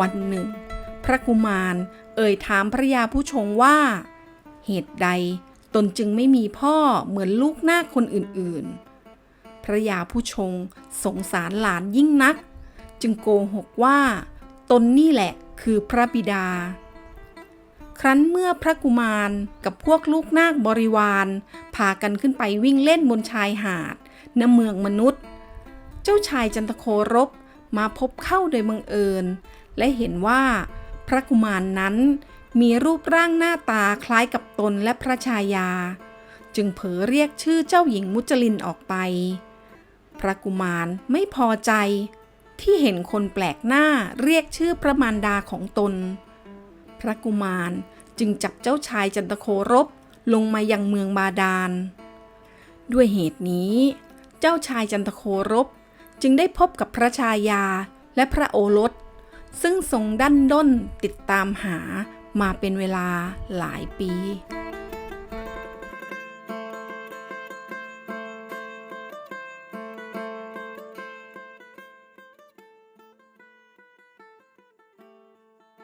วันหนึ่ง พระกุมารเอ่ยถามพระยาผู้ชงว่า เหตุใดตนจึงไม่มีพ่อเหมือนลูกนาคคนอื่นๆ พระยาผู้ชงสงสารหลานยิ่งนัก จึงโกหกว่า ตนนี่แหละคือพระบิดา ครั้นเมื่อพระกุมารกับพวกลูกนาคบริวาร พากันขึ้นไปวิ่งเล่นบนชายหาดณเมืองมนุษย์ เจ้าชายจันทโครบมาพบเข้าโดยบังเอิญ และเห็นว่า พระกุมารนนั้นมีรูปร่างหน้าตาคล้ายกับตนและพระชายา จึงเผลอเรียกชื่อเจ้าหญิงมุจลินออกไป พระกุมารไม่พอใจ ที่เห็นคนแปลกหน้าเรียกชื่อพระมารดาของตน พระกุมารจึงจับเจ้าชายจันทโครบลงมายังเมืองบาดาล ด้วยเหตุนี้ เจ้าชายจันทโครบจึงได้พบกับพระชายาและพระโอรส ซึ่งทรงดันด้นติดตามหามาเป็นเวลาหลายปี